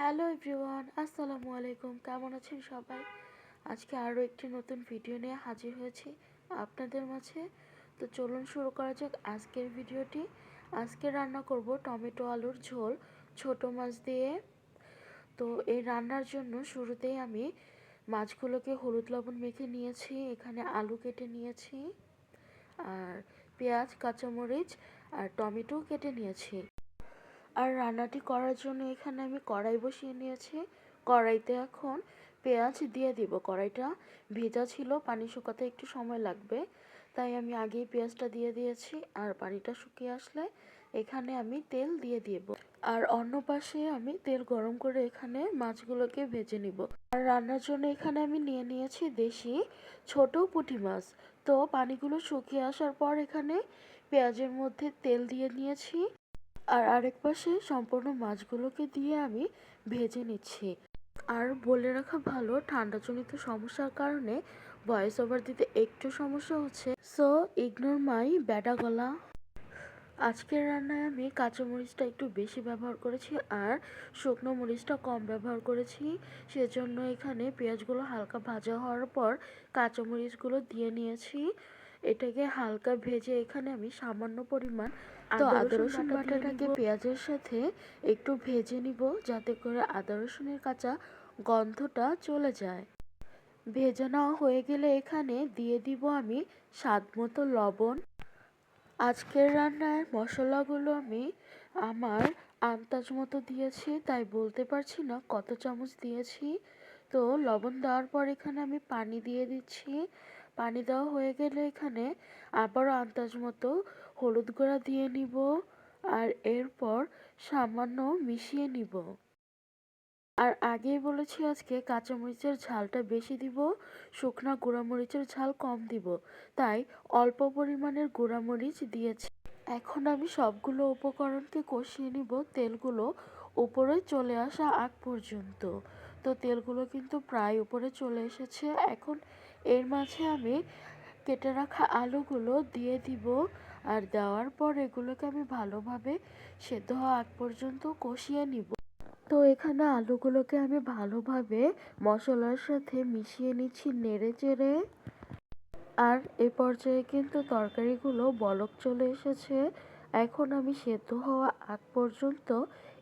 Hello everyone, আসসালামু আলাইকুম। কেমন আছেন সবাই? আজকে আরও একটি নতুন ভিডিও নিয়ে হাজির হয়েছি আপনাদের মাঝে। তো চলুন শুরু করা যাক আজকের ভিডিওটি। আজকে রান্না করব টমেটো আলুর ঝোল, ছোট মাছ দিয়ে। তো এই রান্নার জন্য শুরুতেই আমি মাছগুলোকে হলুদ লবণ মেখে নিয়েছি, এখানে আলু কেটে নিয়েছি, আর পেঁয়াজ, কাঁচামরিচ আর টমেটো কেটে নিয়েছি। আর রান্নাটি করার জন্য এখানে আমি কড়াই বসিয়ে নিয়েছি। কড়াইতে এখন পেঁয়াজ দিয়ে দিব। কড়াইটা ভেজা ছিল, পানি শুকাতে একটু সময় লাগবে। তাই আমি আগেই পেঁয়াজটা দিয়ে দিয়েছি আর পানিটা শুকিয়ে আসলে এখানে আমি তেল দিয়ে দিব। আর অন্য পাশে আমি তেল গরম করে এখানে মাছগুলোকে ভেজে নিব। আর রান্নার জন্য এখানে আমি নিয়ে নিয়েছি দেশি ছোট পুঁটি মাছ। তো পানিগুলো শুকিয়ে আসার পর এখানে পেঁয়াজের মধ্যে তেল দিয়ে নিয়েছি। আর আরেক পাশে সম্পূর্ণ মাছগুলোকে দিয়ে আমি ভেজে নিচ্ছি। আর বলে রাখা ভালো, ঠান্ডাজনিত সমস্যার কারণে ভয়েস ওভার দিতে একটু সমস্যা হচ্ছে। সো ইগনোর মাই ব্যাডা গলা। আজকের রান্নায় আমি কাঁচামরিচটা একটু বেশি ব্যবহার করেছি আর শুকনো মরিচটা কম ব্যবহার করেছি। সেজন্য এখানে পেঁয়াজগুলো হালকা ভাজা হওয়ার পর কাঁচামরিচগুলো দিয়ে নিয়েছি। এটাকে হালকা ভেজে এখানে আমি সামান্য পরিমাণ তো আদা রসুন বাটাটাকে পেঁয়াজের সাথে একটু ভেজে নিব যাতে করে আদা রসুনের কাঁচা গন্ধটা চলে যায়। ভেজে নেওয়া হয়ে গেলে এখানে দিয়ে দিব আমি স্বাদ মতো লবণ। আজকের রান্নার মশলাগুলো আমি আমার আন্দাজ মতো দিয়েছি তাই বলতে পারছি না কত চামচ দিয়েছি। তো লবণ দেওয়ার পর এখানে আমি পানি দিয়ে দিচ্ছি। পানি দেওয়া হয়ে গেলে এখানে আবারও আন্দাজ মতো হলুদ গুঁড়া দিয়ে নিব আর এরপর সামান্য মিশিয়ে নিব। আর আগেই বলেছি আজকে কাঁচামরিচের ঝালটা বেশি দিব, শুকনা গুঁড়ামরিচের ঝাল কম দিব, তাই অল্প পরিমাণের গুঁড়ামরিচ দিয়েছি। এখন আমি সবগুলো উপকরণকে কষিয়ে নিব, তেলগুলো উপরে চলে আসা আগ পর্যন্ত। তো তেলগুলো কিন্তু প্রায় উপরে চলে এসেছে। এখন এর মাঝে আমি কেটে রাখা আলুগুলো দিয়ে দিব আর দেওয়ার পর এগুলোকে আমি ভালোভাবে সেদ্ধ হওয়া আগ পর্যন্ত কষিয়ে নিব। তো এখানে আলুগুলোকে আমি ভালোভাবে মশলার সাথে মিশিয়ে নিচ্ছি নেড়ে চেড়ে। আর এ পর্যায়ে কিন্তু তরকারিগুলো বলক চলে এসেছে। এখন আমি সেদ্ধ হওয়া আগ পর্যন্ত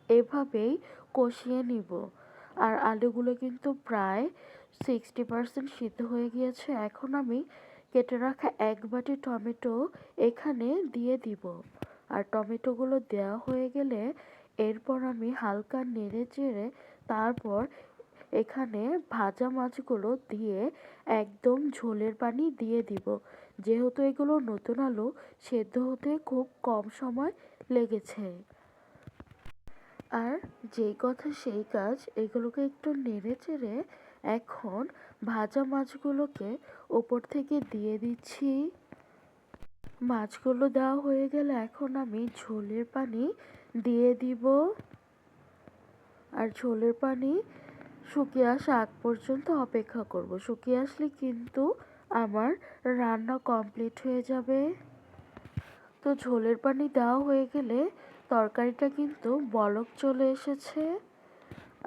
এভাবেই কষিয়ে নিব। আর আলুগুলো কিন্তু প্রায় সিক্সটি পার্সেন্ট সিদ্ধ হয়ে গিয়েছে। এখন আমি কেটে রাখা এক বাটি টমেটো এখানে দিয়ে দিব। আর টমেটোগুলো দেওয়া হয়ে গেলে এরপর আমি হালকা নেড়ে চেড়ে তারপর এখানে ভাজা মাছগুলো দিয়ে একদম ঝোলের পানি দিয়ে দিব। যেহেতু এগুলো নতুন আলু, সেদ্ধ হতে খুব কম সময় লেগেছে। আর যেই কথা সেই কাজ, এগুলোকে একটু নেড়ে চেড়ে এখন ভাজা মাছগুলোকে ওপর থেকে দিয়ে দিচ্ছি। মাছগুলো দেওয়া হয়ে গেলে এখন আমি ঝোলের পানি দিয়ে দিব। আর ঝোলের পানি শুকিয়ে আসা আগ পর্যন্ত অপেক্ষা করব। শুকিয়ে আসলে কিন্তু আমার রান্না কমপ্লিট হয়ে যাবে। তো ঝোলের পানি দেওয়া হয়ে গেলে তরকারিটা কিন্তু বলক চলে এসেছে।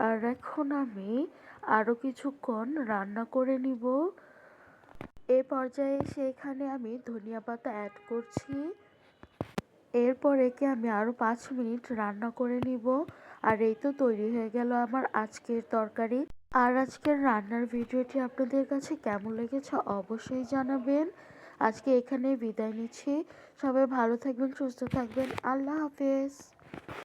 আর এখন আমি আরও কিছুক্ষণ রান্না করে নিব। এ পর্যায়ে এসে এখানে আমি ধনিয়া পাতা অ্যাড করছি। এরপর একে আমি আরও পাঁচ মিনিট রান্না করে নিব। আর এই তো তৈরি হয়ে গেল আমার আজকের তরকারি। আর আজকের রান্নার ভিডিওটি আপনাদের কাছে কেমন লেগেছে অবশ্যই জানাবেন। আজকে এখানে বিদায় নিচ্ছি। সবাই ভালো থাকবেন সুস্থ থাকবেন। আল্লাহ হাফেজ।